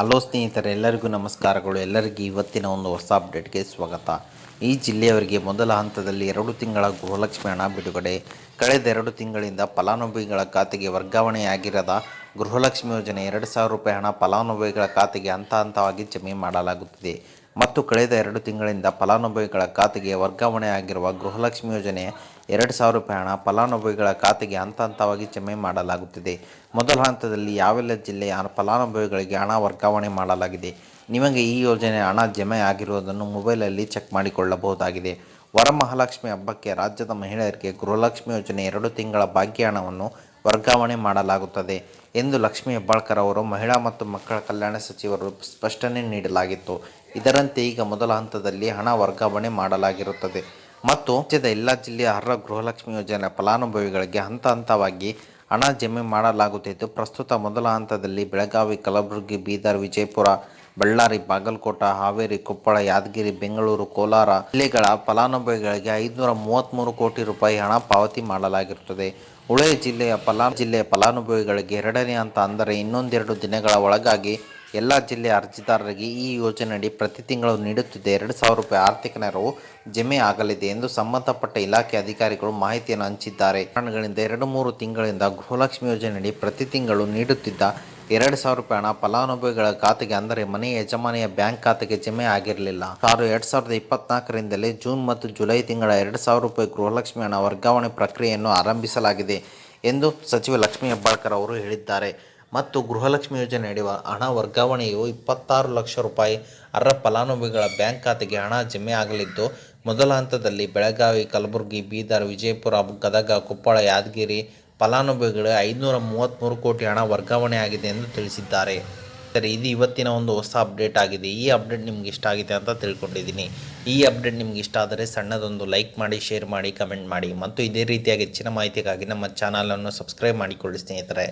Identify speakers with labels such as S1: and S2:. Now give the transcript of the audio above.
S1: Hello ಸ್ನೇಹಿತರೆ, ಎಲ್ಲರಿಗೂ ನಮಸ್ಕಾರಗಳು. ಎಲ್ಲರಿಗೂ ಇವತ್ತಿನ ಒಂದು ಹೊಸ ಅಪ್ಡೇಟ್ಗೆ ಸ್ವಾಗತ. ಈ ಜಿಲ್ಲೆಯವರಿಗೆ ಮೊದಲ ಹಂತದಲ್ಲಿ ಎರಡು ತಿಂಗಳ ಗೃಹಲಕ್ಷ್ಮಿ ಹಣ ಬಿಡುಗಡೆ. ಕಳೆದ ಎರಡು ತಿಂಗಳಿಂದ ಫಲಾನುಭವಿಗಳ ಖಾತೆಗೆ ವರ್ಗಾವಣೆಯಾಗಿರದ ಗೃಹಲಕ್ಷ್ಮಿ ಯೋಜನೆ ಎರಡು ಸಾವಿರ ರೂಪಾಯಿ ಹಣ ಫಲಾನುಭವಿಗಳ ಖಾತೆಗೆ ಹಂತ ಹಂತವಾಗಿ ಜಮೆ ಮಾಡಲಾಗುತ್ತಿದೆ. ಮತ್ತು ಕಳೆದ ಎರಡು ತಿಂಗಳಿಂದ ಫಲಾನುಭವಿಗಳ ಖಾತೆಗೆ ವರ್ಗಾವಣೆ ಆಗಿರುವ ಗೃಹಲಕ್ಷ್ಮಿ ಯೋಜನೆ ಎರಡು ಸಾವಿರ ರೂಪಾಯಿ ಹಣ ಫಲಾನುಭವಿಗಳ ಖಾತೆಗೆ ಹಂತ ಹಂತವಾಗಿ ಜಮೆ ಮಾಡಲಾಗುತ್ತಿದೆ. ಮೊದಲ ಹಂತದಲ್ಲಿ ಯಾವೆಲ್ಲ ಜಿಲ್ಲೆಯ ಫಲಾನುಭವಿಗಳಿಗೆ ಹಣ ವರ್ಗಾವಣೆ ಮಾಡಲಾಗಿದೆ. ನಿಮಗೆ ಈ ಯೋಜನೆ ಹಣ ಜಮೆ ಆಗಿರುವುದನ್ನು ಮೊಬೈಲಲ್ಲಿ ಚೆಕ್ ಮಾಡಿಕೊಳ್ಳಬಹುದಾಗಿದೆ. ವರಮಹಾಲಕ್ಷ್ಮಿ ಹಬ್ಬಕ್ಕೆ ರಾಜ್ಯದ ಮಹಿಳೆಯರಿಗೆ ಗೃಹಲಕ್ಷ್ಮಿ ಯೋಜನೆ ಎರಡು ತಿಂಗಳ ಭಾಗ್ಯ ಹಣವನ್ನು ವರ್ಗಾವಣೆ ಮಾಡಲಾಗುತ್ತದೆ ಎಂದು ಲಕ್ಷ್ಮೀ ಹೆಬ್ಬಾಳ್ಕರ್ ಅವರು ಮಹಿಳಾ ಮತ್ತು ಮಕ್ಕಳ ಕಲ್ಯಾಣ ಸಚಿವರು ಸ್ಪಷ್ಟನೆ ನೀಡಲಾಗಿತ್ತು. ಇದರಂತೆ ಈಗ ಮೊದಲ ಹಂತದಲ್ಲಿ ಹಣ ವರ್ಗಾವಣೆ ಮಾಡಲಾಗಿರುತ್ತದೆ. ಮತ್ತು ರಾಜ್ಯದ ಎಲ್ಲ ಜಿಲ್ಲೆಯ ಅರ್ಹ ಗೃಹಲಕ್ಷ್ಮಿ ಯೋಜನೆ ಫಲಾನುಭವಿಗಳಿಗೆ ಹಂತ ಹಂತವಾಗಿ ಹಣ ಜಮೆ ಮಾಡಲಾಗುತ್ತಿದ್ದು, ಪ್ರಸ್ತುತ ಮೊದಲ ಹಂತದಲ್ಲಿ ಬೆಳಗಾವಿ, ಕಲಬುರಗಿ, ಬೀದರ್, ವಿಜಯಪುರ ಬಳ್ಳಾರಿ, ಬಾಗಲಕೋಟ, ಹಾವೇರಿ, ಕೊಪ್ಪಳ, ಯಾದಗಿರಿ, ಬೆಂಗಳೂರು, ಕೋಲಾರ ಜಿಲ್ಲೆಗಳ ಫಲಾನುಭವಿಗಳಿಗೆ ಐದುನೂರ ಮೂವತ್ತ್ಮೂರು ಕೋಟಿ ರೂಪಾಯಿ ಹಣ ಪಾವತಿ ಮಾಡಲಾಗಿರುತ್ತದೆ. ಉಳಿದ ಜಿಲ್ಲೆಯ ಫಲಾ ಜಿಲ್ಲೆಯ ಫಲಾನುಭವಿಗಳಿಗೆ ಎರಡನೇ ಹಂತ ಅಂದರೆ ಇನ್ನೊಂದೆರಡು ದಿನಗಳ ಒಳಗಾಗಿ ಎಲ್ಲ ಜಿಲ್ಲೆಯ ಅರ್ಜಿದಾರರಿಗೆ ಈ ಯೋಜನೆಯಡಿ ಪ್ರತಿ ತಿಂಗಳು ನೀಡುತ್ತಿದ್ದ ಎರಡು ಸಾವಿರ ರೂಪಾಯಿ ಆರ್ಥಿಕ ನೆರವು ಜಮೆ ಆಗಲಿದೆ ಎಂದು ಸಂಬಂಧಪಟ್ಟ ಇಲಾಖೆ ಅಧಿಕಾರಿಗಳು ಮಾಹಿತಿಯನ್ನು ಹಂಚಿದ್ದಾರೆ. ಕಾರಣಗಳಿಂದ ಎರಡು ಮೂರು ತಿಂಗಳಿಂದ ಗೃಹಲಕ್ಷ್ಮಿ ಯೋಜನೆಯಡಿ ಪ್ರತಿ ತಿಂಗಳು ನೀಡುತ್ತಿದ್ದ ಎರಡು ಸಾವಿರ ರೂಪಾಯಿ ಹಣ ಫಲಾನುಭವಿಗಳ ಖಾತೆಗೆ, ಅಂದರೆ ಮನೆ ಯಜಮಾನಿಯ ಬ್ಯಾಂಕ್ ಖಾತೆಗೆ ಜಮೆ ಆಗಿರಲಿಲ್ಲ. ಸಾರು ಎರಡು ಸಾವಿರದ ಇಪ್ಪತ್ನಾಲ್ಕರಿಂದಲೇ ಜೂನ್ ಮತ್ತು ಜುಲೈ ತಿಂಗಳ ಎರಡು ಸಾವಿರ ರೂಪಾಯಿ ಗೃಹಲಕ್ಷ್ಮಿ ಹಣ ವರ್ಗಾವಣೆ ಪ್ರಕ್ರಿಯೆಯನ್ನು ಆರಂಭಿಸಲಾಗಿದೆ ಎಂದು ಸಚಿವ ಲಕ್ಷ್ಮೀ ಹೆಬ್ಬಾಳ್ಕರ್ ಅವರು ಹೇಳಿದ್ದಾರೆ. ಮತ್ತು ಗೃಹಲಕ್ಷ್ಮಿ ಯೋಜನೆಯಡಿ ಹಣ ವರ್ಗಾವಣೆಯು ಇಪ್ಪತ್ತಾರು ಲಕ್ಷ ರೂಪಾಯಿ. ಅರ್ಹ ಫಲಾನುಭವಿಗಳ ಬ್ಯಾಂಕ್ ಖಾತೆಗೆ ಹಣ ಜಮೆ ಆಗಲಿದ್ದು, ಮೊದಲ ಹಂತದಲ್ಲಿ ಬೆಳಗಾವಿ, ಕಲಬುರಗಿ, ಬೀದರ್, ವಿಜಯಪುರ, ಗದಗ, ಕೊಪ್ಪಳ, ಯಾದಗಿರಿ ಫಲಾನುಭವಿಗಳ ಐದುನೂರ ಮೂವತ್ತ್ಮೂರು ಕೋಟಿ ಹಣ ವರ್ಗಾವಣೆ ಆಗಿದೆ ಎಂದು ತಿಳಿಸಿದ್ದಾರೆ. ಸರಿ, ಇದು ಇವತ್ತಿನ ಒಂದು ಹೊಸ ಅಪ್ಡೇಟ್ ಆಗಿದೆ. ಈ ಅಪ್ಡೇಟ್ ನಿಮ್ಗೆ ಇಷ್ಟ ಆಗಿದೆ ಅಂತ ತಿಳ್ಕೊಂಡಿದ್ದೀನಿ. ಈ ಅಪ್ಡೇಟ್ ನಿಮ್ಗೆ ಇಷ್ಟ ಆದರೆ ಸಣ್ಣದೊಂದು ಲೈಕ್ ಮಾಡಿ, ಶೇರ್ ಮಾಡಿ, ಕಮೆಂಟ್ ಮಾಡಿ. ಮತ್ತು ಇದೇ ರೀತಿಯಾಗಿ ಹೆಚ್ಚಿನ ಮಾಹಿತಿಗಾಗಿ ನಮ್ಮ ಚಾನಲನ್ನು ಸಬ್ಸ್ಕ್ರೈಬ್ ಮಾಡಿಕೊಳ್ಳಿ ಸ್ನೇಹಿತರೆ.